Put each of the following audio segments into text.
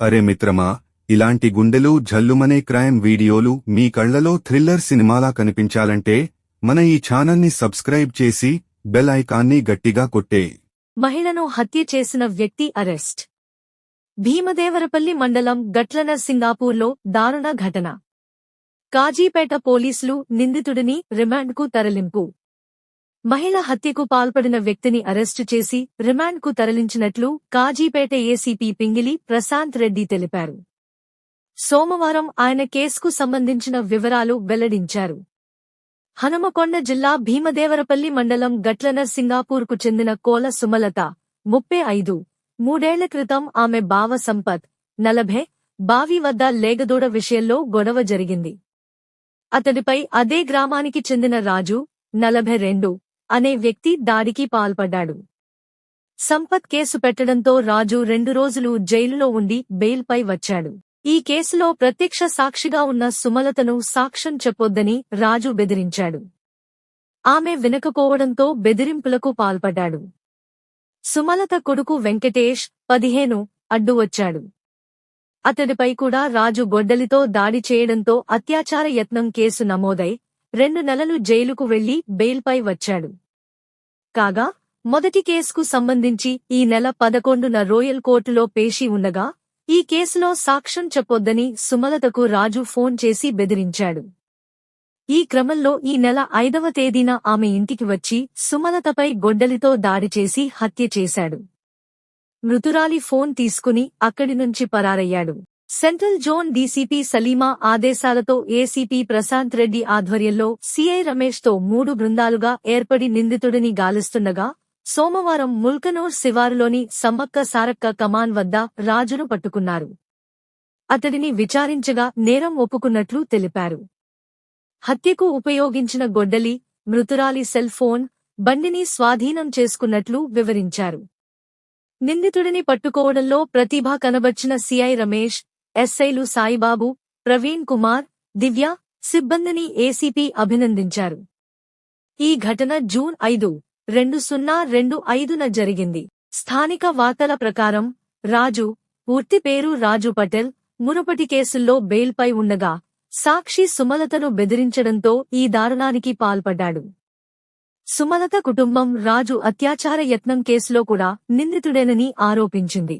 అరే మిత్రమా ఇలాంటి గుండెలు జల్లుమనే క్రైమ్ వీడియోలు మీ కళ్ళలో థ్రిల్లర్ సినిమాలా కనిపించాలంటే మన ఈ ఛానల్ని సబ్స్క్రైబ్ చేసి బెల్ ఐకాన్ని గట్టిగా కొట్టే. మహిళను హత్య చేసిన వ్యక్తి అరెస్ట్. భీమదేవరపల్లి మండలం గట్లన సింగాపూర్లో దారుణ ఘటన. కాజీపేట పోలీసులు నిందితుడిని రిమాండ్కు తరలింపు. మహిళ హత్యకు పాల్పడిన వ్యక్తిని అరెస్టు చేసి రిమాండ్కు తరలించినట్లు కాజీపేట ఏసీపీ పింగిలి ప్రశాంత్ రెడ్డి తెలిపారు. సోమవారం ఆయన కేసుకు సంబంధించిన వివరాలు వెల్లడించారు. హనుమకొండ జిల్లా భీమదేవరపల్లి మండలం గట్లన సింగాపూర్కు చెందిన కోల సుమలత ముప్పై ఐదు మూడేళ్ళ క్రితం ఆమె బావ సంపత్ నలభై బావి వద్ద లేగదూడ విషయంలో గొడవ జరిగింది. అతడిపై అదే గ్రామానికి చెందిన రాజు నలభై రెండు అనే వ్యక్తి దాడికి పాల్పడ్డాడు. సంపత్ కేసు పెట్టడంతో రాజు రెండు రోజులు జైలులో ఉండి బెయిల్పై వచ్చాడు. ఈ కేసులో ప్రత్యక్ష సాక్షిగా ఉన్న సుమలతను సాక్ష్యం చెప్పొద్దని రాజు బెదిరించాడు. ఆమె వినకపోవడంతో బెదిరింపులకు పాల్పడ్డాడు. సుమలత కొడుకు వెంకటేష్ పదిహేను అడ్డు వచ్చాడు. అతడిపై కూడా రాజు గొడ్డలితో దాడి చేయడంతో అత్యాచార యత్నం కేసు నమోదై రెండు నెలలు జైలుకు వెళ్ళి బెయిల్పై వచ్చాడు. కాగా మొదటి కేసుకు సంబంధించి ఈ నెల పదకొండున రోయల్ కోర్టులో పేషీ ఉండగా ఈ కేసులో సాక్ష్యం చెప్పొద్దని సుమలతకు రాజు ఫోన్ చేసి బెదిరించాడు. ఈ క్రమంలో ఈ నెల ఐదవ తేదీన ఆమె ఇంటికి వచ్చి సుమలతపై గొడ్డలితో దాడి చేసి హత్య చేశాడు. మృతురాలి ఫోన్ తీసుకుని అక్కడి నుంచి పరారయ్యాడు. సెంట్రల్ జోన్ డీసీపీ సలీమా ఆదేశాలతో ఏసీపీ ప్రశాంత్ రెడ్డి ఆధ్వర్యంలో సీఐ రమేష్తో మూడు బృందాలుగా ఏర్పడి నిందితుడిని గాలిస్తుండగా సోమవారం ముల్కనూర్ శివారులోని సమ్మక్క సారక్క కమాన్ వద్ద రాజును పట్టుకున్నారు. అతడిని విచారించగా నేరం ఒప్పుకున్నట్లు తెలిపారు. హత్యకు ఉపయోగించిన గొడ్డలి మృతురాలి సెల్ ఫోన్ బండిని స్వాధీనం చేసుకున్నట్లు వివరించారు. నిందితుడిని పట్టుకోవడంలో ప్రతిభ కనబర్చిన సిఐ రమేష్ ఎస్ఐలు సాయిబాబు ప్రవీణ్ కుమార్ దివ్య సిబ్బందిని ఏసీపీ అభినందించారు. ఈ ఘటన జూన్ ఐదు రెండు సున్నా రెండు ఐదున జరిగింది. స్థానిక వార్తల ప్రకారం రాజు పూర్తి పేరు రాజు పటేల్ మునుపటి కేసుల్లో బెయిల్పై ఉండగా సాక్షి సుమలతను బెదిరించడంతో ఈ దారుణానికి పాల్పడ్డాడు. సుమలత కుటుంబం రాజు అత్యాచార యత్నం కేసులో కూడా నిందితుడేనని ఆరోపించింది.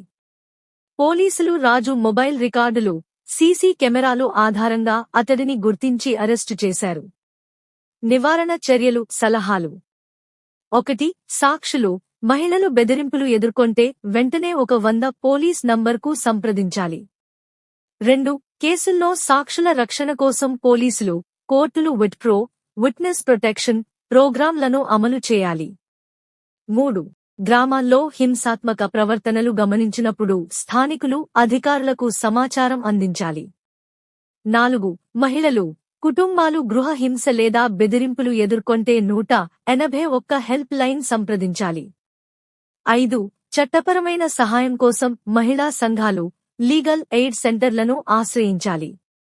పోలీసులు రాజు మొబైల్ రికార్డులు సీసీ కెమెరాలు ఆధారంగా అతడిని గుర్తించి అరెస్టు చేశారు. నివారణ చర్యలు సలహాలు. ఒకటి సాక్షులు మహిళలు బెదిరింపులు ఎదుర్కొంటే వెంటనే ఒక వంద పోలీస్ నంబర్కు సంప్రదించాలి. రెండు కేసుల్లో సాక్షుల రక్షణ కోసం పోలీసులు కోర్టులు విట్ప్రో విట్నెస్ ప్రొటెక్షన్ ప్రోగ్రాంలను అమలు చేయాలి. మూడు గ్రామాల్లో హింసాత్మక ప్రవర్తనలు గమనించినప్పుడు స్థానికులు అధికారులకు సమాచారం అందించాలి. నాలుగు మహిళలు కుటుంబాలు గృహ హింస లేదా బెదిరింపులు ఎదుర్కొంటే నూట ఎనభై ఒక్క హెల్ప్ లైన్ సంప్రదించాలి. ఐదు చట్టపరమైన సహాయం కోసం మహిళా సంఘాలు లీగల్ ఎయిడ్ సెంటర్లను ఆశ్రయించాలి.